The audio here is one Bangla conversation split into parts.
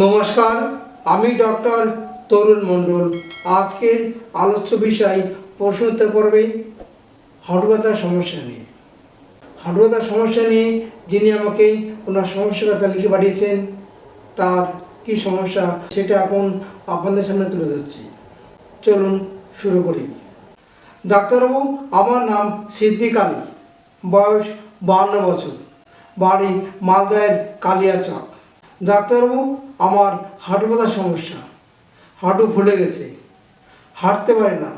নমস্কার, আমি ডক্টর তরুণ মণ্ডল। আজকের আলোচ্য বিষয় প্রশ্নোত্তর পর্বে হাঁটু ব্যথার সমস্যা নিয়ে। হাঁটু ব্যথার সমস্যা নিয়ে যিনি আমাকে ওনার সমস্যার কথা লিখে পাঠিয়েছেন, তার কি সমস্যা সেটা এখন আপনাদের সামনে তুলে ধরছি। চলুন শুরু করি। ডাক্তারবাবু, আমার নাম সিদ্দিক আলী, বয়স বাহান্ন বছর। বাড়ি মালদায়ের কালিয়াচক। ডাক্তারবাবু, আমার হাঁটু ব্যথার সমস্যা। হাঁটু ফুলে গেছে। হাঁটতে পারি না।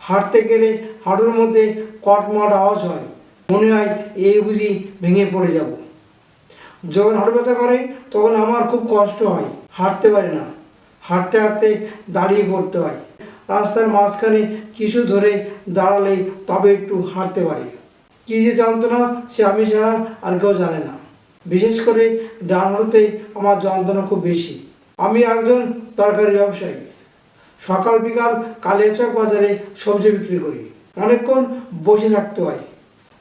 হাঁটতে গেলে হাঁটুর মধ্যে কটমাট আওয়াজ হয়। মনে হয় এই বুঝি ভেঙে পড়ে যাব। যখন হাঁটু ব্যথা করে, তখন আমার খুব কষ্ট হয়। হাঁটতে পারি না। হাঁটতে হাঁটতে দাঁড়িয়ে পড়তে হয়। রাস্তার মাঝখানে কিছু ধরে দাঁড়ালে তবে একটু হাঁটতে পারি। কী যে জানতো না সে আমি ছাড়া আর কেউ জানে না। বিশেষ করে ডান হাঁটুতে আমার যন্ত্রণা খুব বেশি। আমি একজন তরকারি ব্যবসায়ী। সকাল বিকাল কালিয়াচক বাজারে সবজি বিক্রি করি। অনেকক্ষণ বসে থাকতে হয়।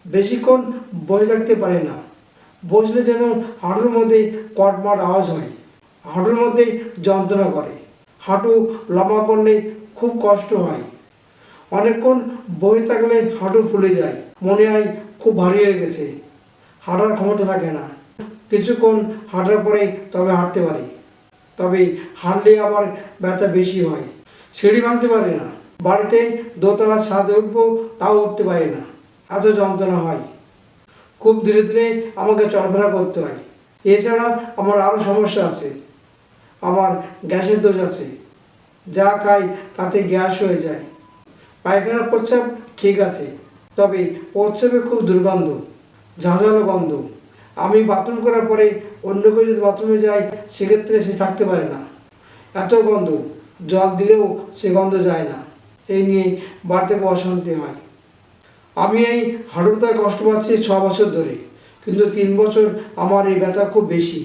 বেশিক্ষণ বসে থাকতে পারি না। বসলে যেন হাঁটুর মধ্যে কটমাট আওয়াজ হয়। হাঁটুর মধ্যে যন্ত্রণা করে। হাঁটু লম্বা করলে খুব কষ্ট হয়। অনেকক্ষণ বসে থাকলে হাঁটু ফুলে যায়। মনে হয় খুব ভারী হয়ে গেছে। হাঁটার ক্ষমতা থাকে না। কিছুক্ষণ হাঁটার পরে তবে হাঁটতে পারি। তবে হাঁটলে আবার ব্যথা বেশি হয়। সিঁড়ি ভাঙতে পারি না। বাড়িতে দোতলা ছাদে উঠবো, তাও উঠতে পারি না। এত যন্ত্রণা হয়। খুব ধীরে ধীরে আমাকে চলাফেরা করতে হয়। এছাড়া আমার আরও সমস্যা আছে। আমার গ্যাসের দোষ আছে। যা খাই তাতে গ্যাস হয়ে যায়। পায়খানা প্রস্রাব ঠিক আছে। তবে প্রস্রাবে খুব দুর্গন্ধ, ঝাঁঝালো গন্ধ। আমি বাথরুম করার পরে অন্য কেউ যদি বাথরুমে যায়, সেক্ষেত্রে সে থাকতে পারে না। এত গন্ধ, জল দিলেও সে গন্ধ যায় না। এই নিয়ে বাড়িতে অশান্তি হয়। আমি এই হাঁটুটায় কষ্ট পাচ্ছি ছ বছর ধরে, কিন্তু তিন বছর আমার এই ব্যথা খুব বেশি।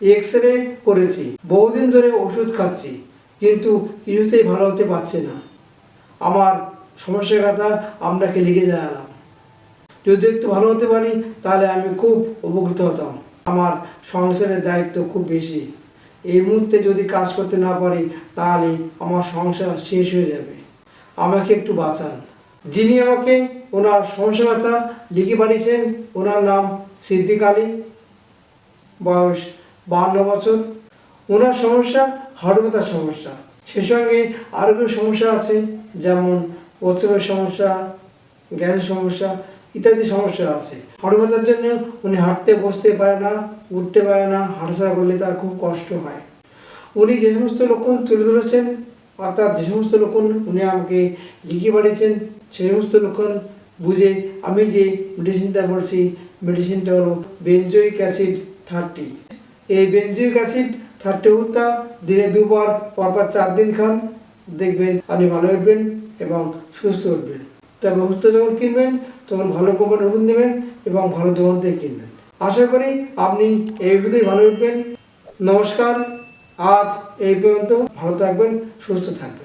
এক্স রে করেছি, বহুদিন ধরে ওষুধ খাচ্ছি, কিন্তু কিছুতেই ভালো হতে পারছে না। আমার সমস্যার কথা আপনাকে লিখে জানালাম। যদি একটু ভালো হতে পারি, তাহলে আমি খুব উপকৃত হতাম। আমার সংসারের দায়িত্ব খুব বেশি। এই মুহূর্তে যদি কাজ করতে না পারি, তাহলে আমার সংসার শেষ হয়ে যাবে। আমাকে একটু বাঁচান। যিনি আমাকে ওনার সমস্যা কথা লিখে পাঠিয়েছেন, ওনার নাম সিদ্দিক আলী। বয়স বাহান্ন বছর। ওনার সমস্যা ব্যথার সমস্যা। সে সঙ্গে আরও সমস্যা আছে, যেমন প্রস্রাবের সমস্যা, গ্যাসের সমস্যা ইত্যাদি সমস্যা আছে। ব্যথার জন্য উনি হাঁটতে, বসতে পারে না, উঠতে পারে না, হাঁটাচলা করলে তার খুব কষ্ট হয়। উনি যে সমস্ত লক্ষণ তুলে ধরেছেন, অর্থাৎ যে সমস্ত লক্ষণ উনি আমাকে লিখে পাঠিয়েছেন সেই সমস্ত লক্ষণ বুঝে আমি যে মেডিসিনটা বলছি মেডিসিনটা হলো বেঞ্জয়িক অ্যাসিড থার্টি এই বেঞ্জয়িক অ্যাসিড থার্টি উত্তা দিনে দুবার, পরপর চার দিন খান, দেখবেন আপনি ভালো উঠবেন এবং সুস্থ উঠবেন। তবে ওষুধটা যখন কিনবেন, তখন ভালো কোম্পানির ওষুধ নেবেন এবং ভালো দোকান থেকে কিনবেন। আশা করি আপনি এই ওষুধেই ভালো উঠবেন নমস্কার। আজ এই পর্যন্ত ভালো থাকবেন, সুস্থ থাকবেন।